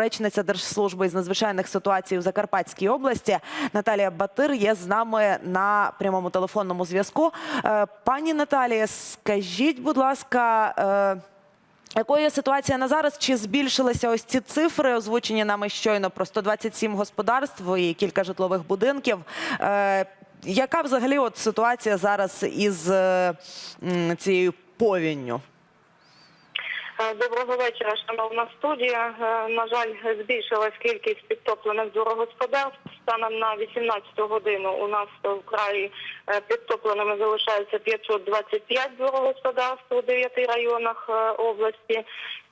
речниця Держслужби з надзвичайних ситуацій у Закарпатській області Наталія Батир є з нами на прямому телефонному зв'язку. Е, Пані Наталія, скажіть, будь ласка. е, Якою ситуація на зараз? Чи збільшилися ось ці цифри, озвучені нами щойно про 127 господарств і кілька житлових будинків? Е, яка взагалі от ситуація зараз із цією повінню? Е, Доброго вечора, шановна студія. Е, На жаль, збільшилась кількість підтоплених дворогосподарств. Станом на 18 годину у нас в краї е, підтопленими залишається 525 дворогосподарств у 9 районах області.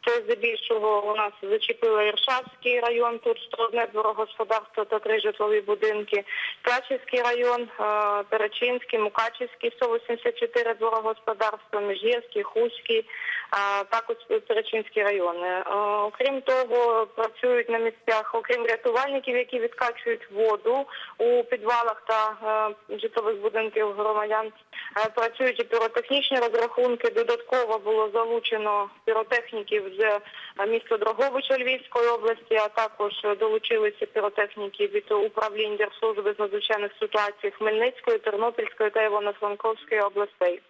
Це здебільшого у нас зачепило Іршавський район, тут 101 дворогосподарство та три житлові будинки. Качівський район, е, Перечинський, Мукачівський, 184 дворогосподарства, Межгірський, Хуський, також Перечинські райони. Е, Окрім того, працюють на місцях, окрім рятувальників, які відкачують воду у підвалах та е, житлових будинків громадян, працюють і піротехнічні розрахунки. Додатково було залучено піротехніків з е, міста Дроговича Львівської області, а також долучилися піротехніки від управлінь Держслужби з надзвичайних ситуацій Хмельницької, Тернопільської та Івано-Франковської областей.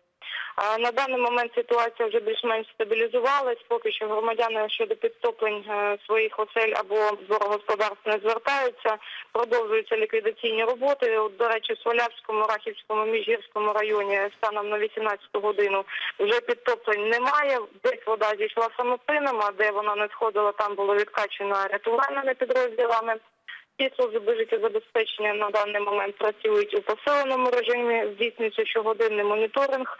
На даний момент ситуація вже більш-менш стабілізувалась. Поки що громадяни щодо підтоплень е, своїх осель або дворогосподарств не звертаються. Продовжуються ліквідаційні роботи. От, До речі, в Солявському, Рахівському, Міжгірському районі станом на 18 годину вже підтоплень немає. Десь вода зійшла самопином, а де вона не сходила, там було відкачено рятувальними підрозділами. Ці служби життєзабезпечення на даний момент працюють у посиленому режимі, здійснюється щогодинний моніторинг.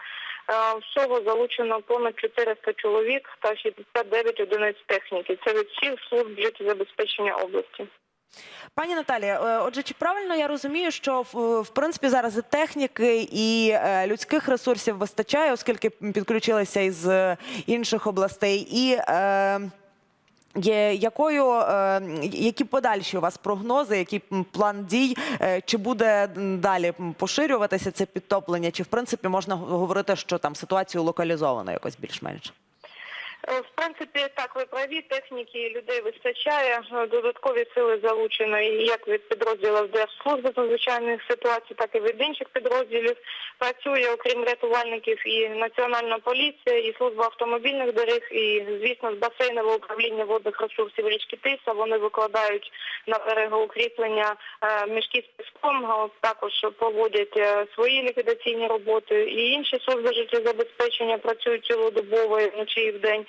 Е, Всього залучено понад 400 чоловік та 69 одиниць техніки. Це від всіх служб життєзабезпечення області. Пані Наталія, е, отже, чи правильно я розумію, що в, принципі зараз і техніки і е, людських ресурсів вистачає, оскільки підключилися із інших областей, і є, якою, е, які подальші у вас прогнози, який план дій, е, чи буде далі поширюватися це підтоплення, чи в принципі можна говорити, що там ситуацію локалізовано якось більш-менш? Е, В принципі, так ви праві, техніки людей вистачає. Е, Додаткові сили залучено і як від підрозділів Держслужби з надзвичайних ситуацій, так і від інших підрозділів. Працює, окрім рятувальників, і Національна поліція, і служба автомобільних доріг, і, звісно, з басейнового управління водних ресурсів річки Тиса. Вони викладають на берегоукріплення е, мішки з піском, також проводять свої ліквідаційні роботи. І інші служби життєзабезпечення працюють цілодобово вночі і вдень.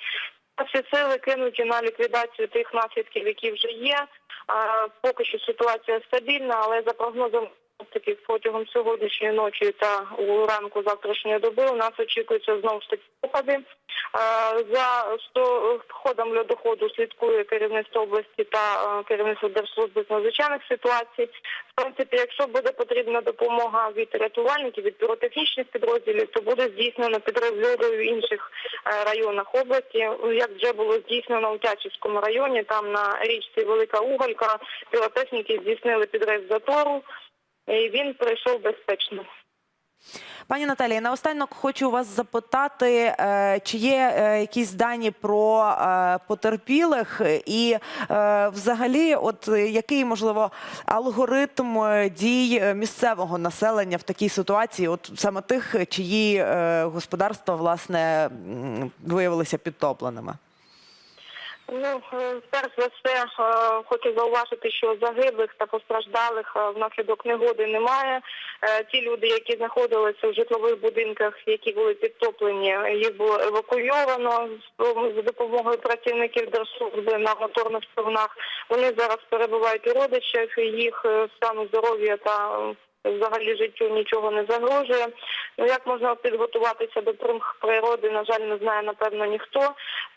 Всі сили кинуті на ліквідацію тих наслідків, які вже є. Поки що ситуація стабільна, але за прогнозом таки протягом сьогоднішньої ночі та у ранку завтрашньої доби у нас очікується знову ж таки опади. За ходом льодоходу слідкує керівництво області та е, керівництво Держслужби з надзвичайних ситуацій. В принципі, якщо буде потрібна допомога від рятувальників, від піротехнічних підрозділів, то буде здійснено підрозділів в інших е, районах області, як вже було здійснено у Тячівському районі, там на річці Велика Уголька піротехніки здійснили підрив затору, і він пройшов безпечно. Пані Наталія, наостанок хочу вас запитати, е, чи є е, якісь дані про е, потерпілих, і взагалі, от який можливо алгоритм дій місцевого населення в такій ситуації, от саме тих, чиї господарства власне виявилися підтопленими? Ну, е, перш за все, е, хочу зауважити, що загиблих та постраждалих е, внаслідок негоди немає. Ті люди, які знаходилися в житлових будинках, які були підтоплені, їх було евакуйовано з- допомогою працівників держслужби на моторних човнах. Вони зараз перебувають у родичах, їх стану здоров'я та взагалі життю нічого не загрожує. Ну як можна підготуватися до примх природи, на жаль, не знає напевно ніхто.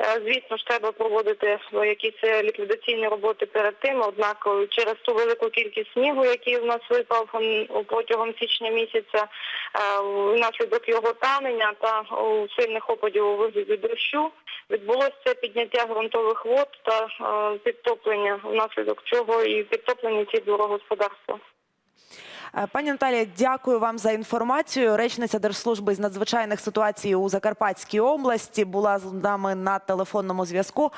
Е, Звісно ж, треба проводити якісь е, ліквідаційні роботи перед тим. Однак е, через ту велику кількість снігу, який в нас випав протягом січня місяця, внаслідок його танення та сильних опадів у вигляді дощу, відбулося підняття ґрунтових вод та підтоплення, внаслідок чого і підтоплення ці дворогосподарства. Е, Пані Наталія, дякую вам за інформацію. Речниця Держслужби з надзвичайних ситуацій у Закарпатській області була з нами на телефонному зв'язку.